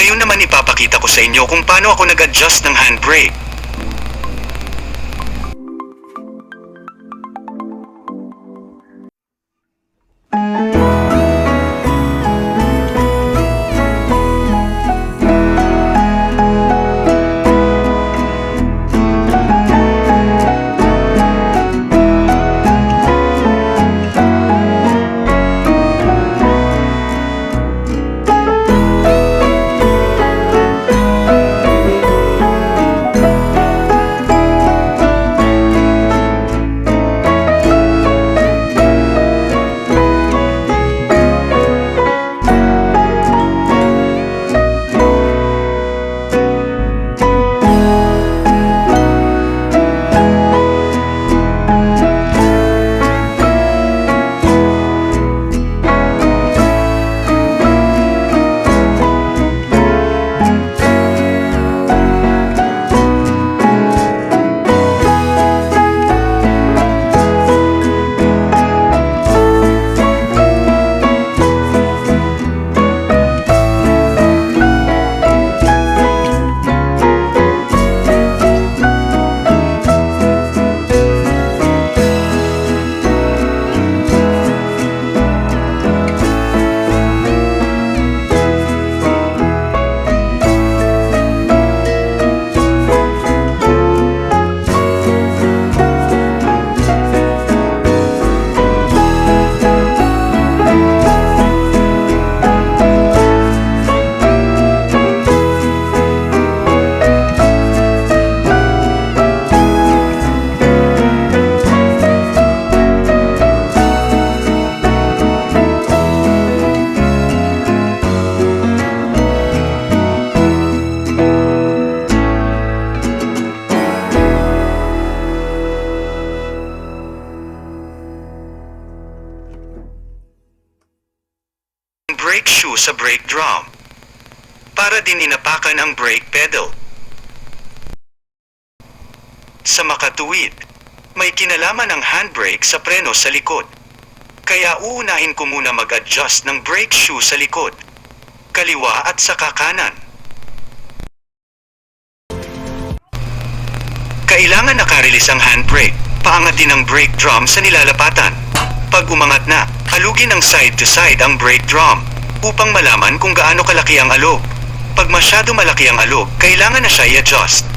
Ngayon naman ipapakita ko sa inyo kung paano ako nag-adjust ng handbrake. Brake shoe sa brake drum. Para din inapakan ang brake pedal. Sa makatuwid, may kinalaman ang handbrake sa preno sa likod. Kaya uunahin ko muna mag-adjust ng brake shoe sa likod. Kaliwa at saka kanan. Kailangan nakarilis ang handbrake. Paangatin ang brake drum sa nilalapatan. Pag umangat na, alugin ng side to side ang brake drum upang malaman kung gaano kalaki ang alog. Pag masyado malaki ang alog, kailangan na siya i-adjust.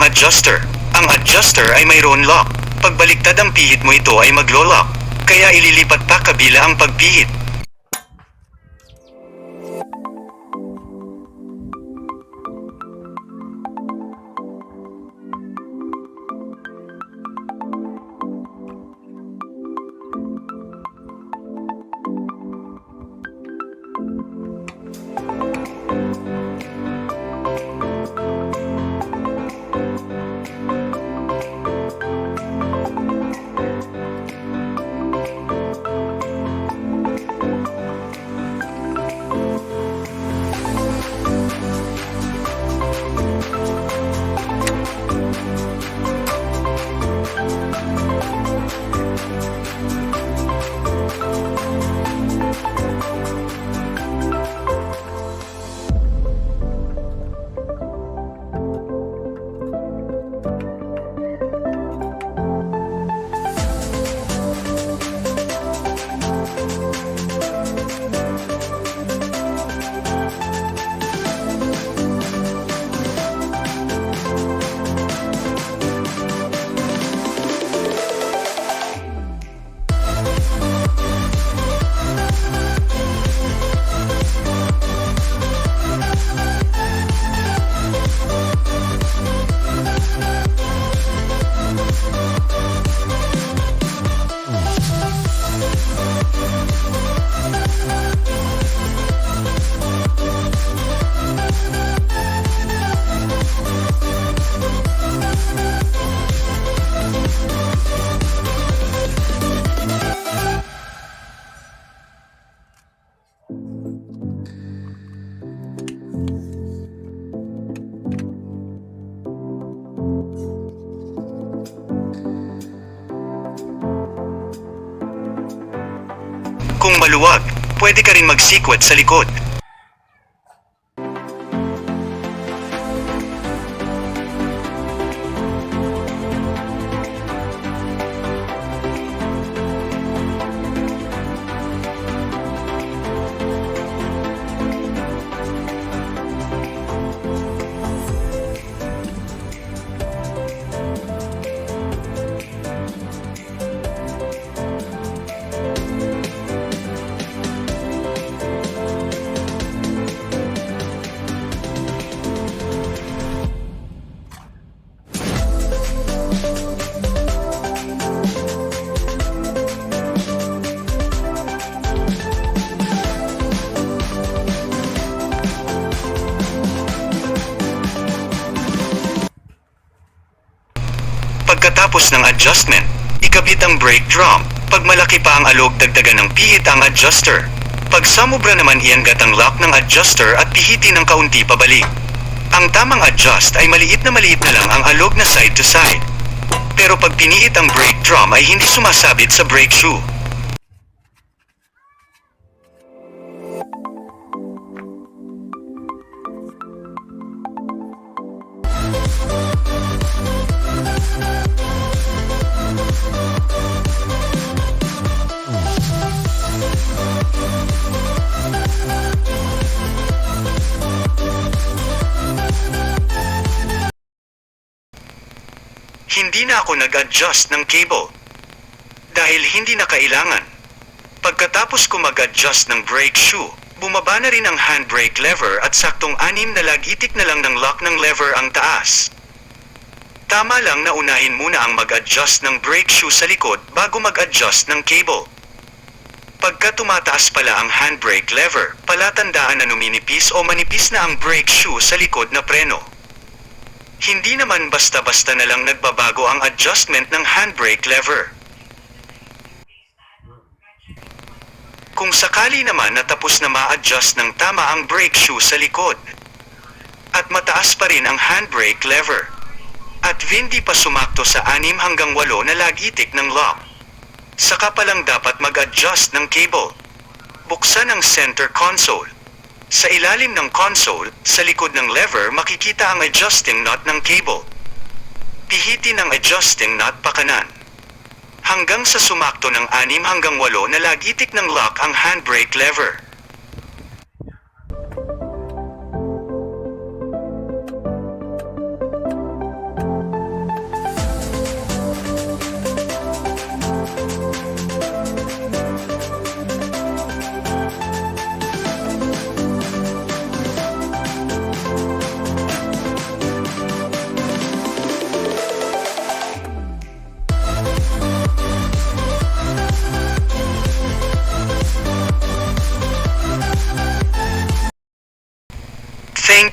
Ang adjuster. Ang adjuster ay mayroon lock. Pagbaliktad ang pihit mo ito ay maglo-lock. Kaya ililipat pa kabila ang pagpihit. Maluwag, pwede ka rin magsikwat sa likod. Pagkatapos ng adjustment, ikabit ang brake drum. Pag malaki pa ang alog, dagdagan ng pihit ang adjuster. Pag sumobra naman iangat ang lock ng adjuster at pihitin ng kaunti pabalik. Ang tamang adjust ay maliit na maliit na lang ang alog na side to side. Pero pag piniit ang brake drum ay hindi sumasabit sa brake shoe. Ako nag-adjust ng cable. Dahil hindi na kailangan. Pagkatapos ko mag-adjust ng brake shoe, bumaba na rin ang handbrake lever at saktong anim na lagitik na lang ng lock ng lever ang taas. Tama lang na unahin muna ang mag-adjust ng brake shoe sa likod bago mag-adjust ng cable. Pagka tumataas pala ang handbrake lever, palatandaan na numinipis o manipis na ang brake shoe sa likod na preno. Hindi naman basta-basta na lang nagbabago ang adjustment ng handbrake lever. Kung sakali naman na tapos na ma-adjust ng tama ang brake shoe sa likod, at mataas pa rin ang handbrake lever, at hindi pa sumakto sa 6 hanggang 8 na lagitik ng lock, saka pa lang dapat mag-adjust ng cable. Buksan ang center console. Sa ilalim ng console, sa likod ng lever makikita ang adjusting nut ng cable. Pihitin ang adjusting nut pakanan. Hanggang sa sumakto ng 6 hanggang 8 na lagitik ng lock ang handbrake lever.